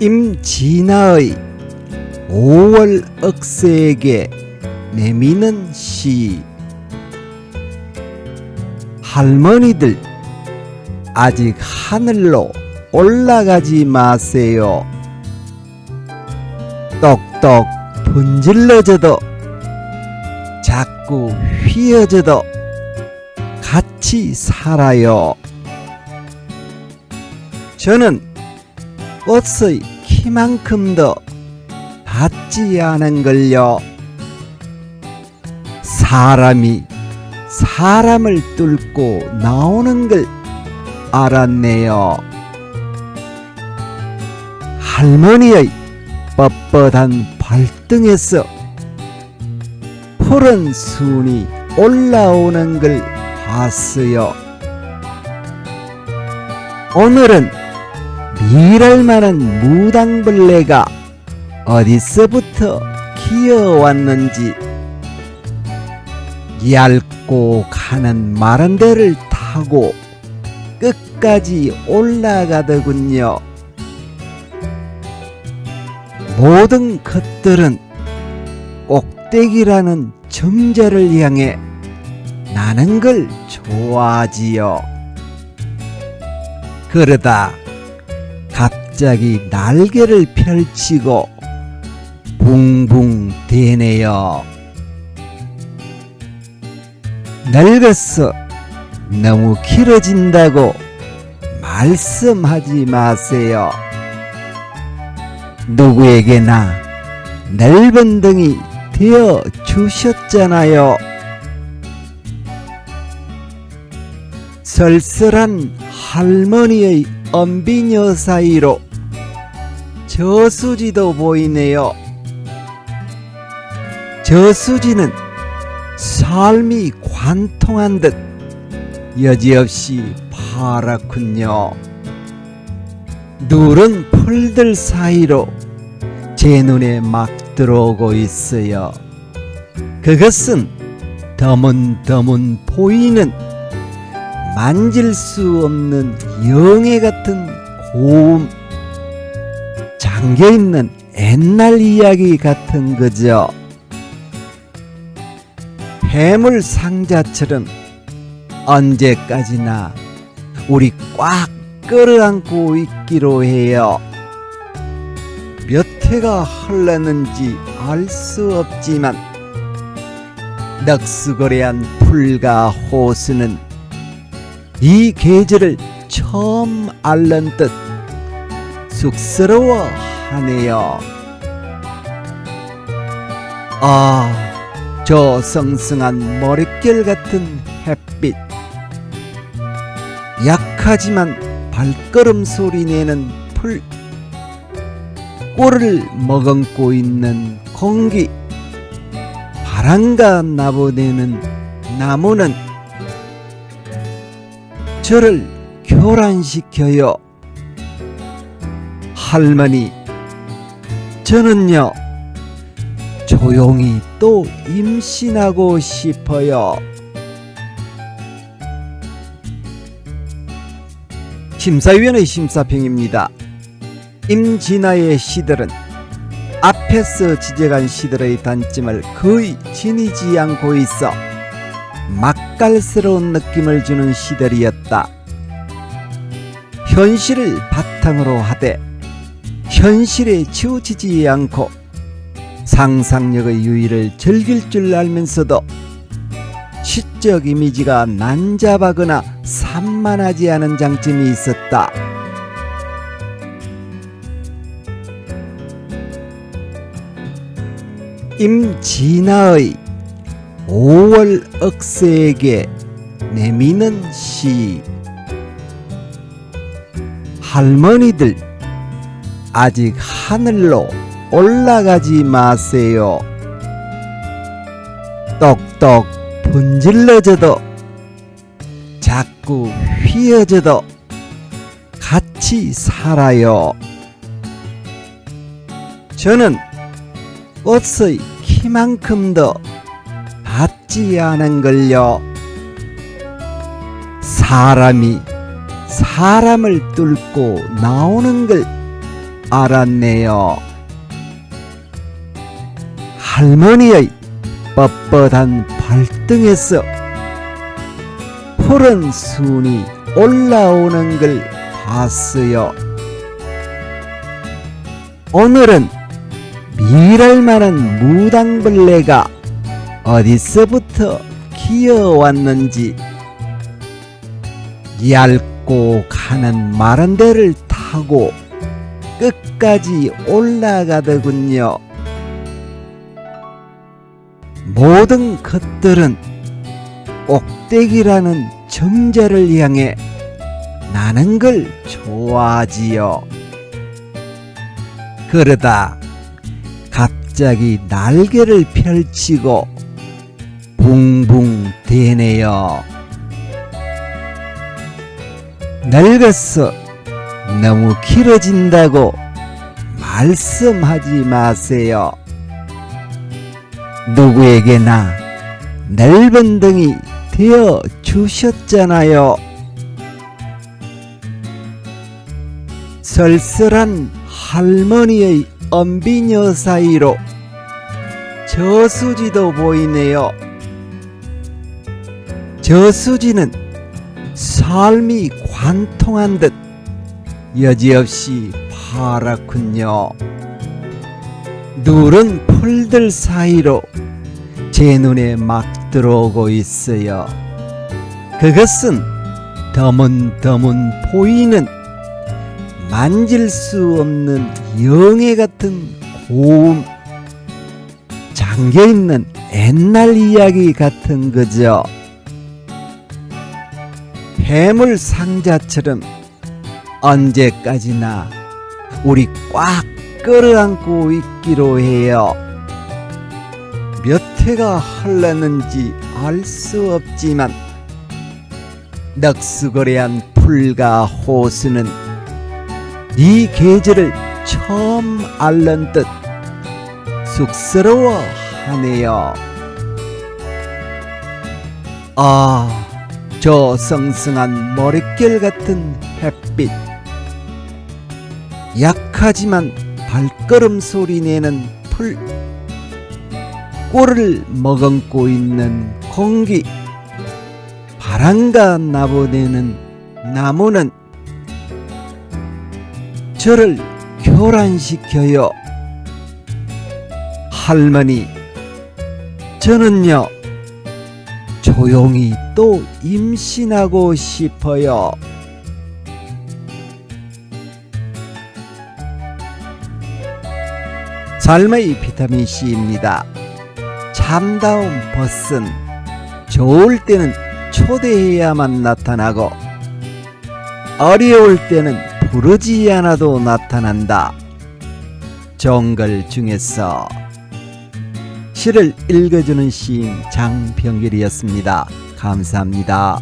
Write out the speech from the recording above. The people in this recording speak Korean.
임진아의 5월 억새에게 내미는 시 할머니들 아직 하늘로 올라가지 마세요. 똑똑 분질러져도 자꾸 휘어져도 같이 살아요. 저는 꽃의 키만큼도 받지 않은 걸요. 사람이 사람을 뚫고 나오는 걸 알았네요. 할머니의 뻣뻣한 발등에서 푸른 순이 올라오는 걸 봤어요. 오늘은 미랄 만한 무당벌레가 어디서부터 기어왔는지 얇고 가는 마른 데를 타고 끝까지 올라가더군요. 모든 것들은 꼭대기라는 정자를 향해 나는 걸 좋아하지요. 그러다 갑자기 날개를 펼치고 붕붕 대네요. 늙어서 너무 길어진다고 말씀하지 마세요. 누구에게나 넓은 등이 되어 주셨잖아요. 쓸쓸한 할머니의 언비녀 사이로 저수지도 보이네요. 저수지는 삶이 관통한 듯 여지없이 파랗군요. 누른 풀들 사이로 제 눈에 막 들어오고 있어요. 그것은 더문더문 보이는 만질 수 없는 영애 같은 고움 잠겨 있는 옛날 이야기 같은 거죠. 해물 상자처럼 언제까지나 우리 꽉 끌어안고 있기로 해요. 몇 해가 흘렀는지 알 수 없지만 넉수거리한 풀과 호수는 이 계절을 처음 앓는 듯 쑥스러워 하네요. 아, 저 성성한 머릿결 같은 햇빛. 약하지만 발걸음 소리 내는 풀. 꿀을 머금고 있는 공기. 바람과 나보내는 나무는 저를 교란시켜요. 할머니, 저는요, 조용히 또 임신하고 싶어요. 심사위원의 심사평입니다. 임진아의 시들은 앞에서 지적한 시들의 단점을 거의 지니지 않고 있어 맛깔스러운 느낌을 주는 시들이었다. 현실을 바탕으로 하되 현실에 치우치지 않고 상상력의 유의를 즐길 줄 알면서도 시적 이미지가 난잡하거나 산만하지 않은 장점이 있었다. 임진아의 5월 억새에게 내미는 시 할머니들 아직 하늘로 올라가지 마세요. 똑똑 분질러져도 자꾸 휘어져도 같이 살아요. 저는 꽃의 키만큼도 받지 않은 걸요. 사람이 사람을 뚫고 나오는 걸 알았네요. 할머니의 뻣뻣한 발등에서 푸른 순이 올라오는 걸 봤어요. 오늘은 미랄 만한 무당벌레가 어디서부터 기어왔는지 얇고 가는 마른 데를 타고 끝까지 올라가더군요. 모든 것들은 꼭대기라는 정자를 향해 나는 걸 좋아하지요. 그러다 갑자기 날개를 펼치고 붕붕 대네요. 늙어서 너무 길어진다고 말씀하지 마세요. 누구에게나 넓은 등이 되어 주셨잖아요. 쓸쓸한 할머니의 엄비녀 사이로 저수지도 보이네요. 저수지는 삶이 관통한 듯 여지없이 파랗군요. 누른 풀들 사이로 제 눈에 막 들어오고 있어요. 그것은 더문더문 보이는 만질 수 없는 영애 같은 고움 잠겨 있는 옛날 이야기 같은 거죠. 해물 상자처럼 언제까지나 우리 꽉 끌어안고 있기로 해요. 몇 해가 흘렀는지 알 수 없지만 넋수거리한 풀과 호수는 이 계절을 처음 알는 듯 쑥스러워 하네요. 아, 저 성성한 머릿결 같은 햇빛. 약하지만 발걸음 소리 내는 풀. 꿀을 머금고 있는 공기. 바람과 나보내는 나무는 저를 교란시켜요. 할머니, 저는요, 조용히 또 임신하고 싶어요. 삶의 비타민 C입니다. 참다운 벗은 좋을 때는 초대해야만 나타나고 어려울 때는 부르지 않아도 나타난다. 좋은 글 중에서 시를 읽어주는 시인 장병길이었습니다. 감사합니다.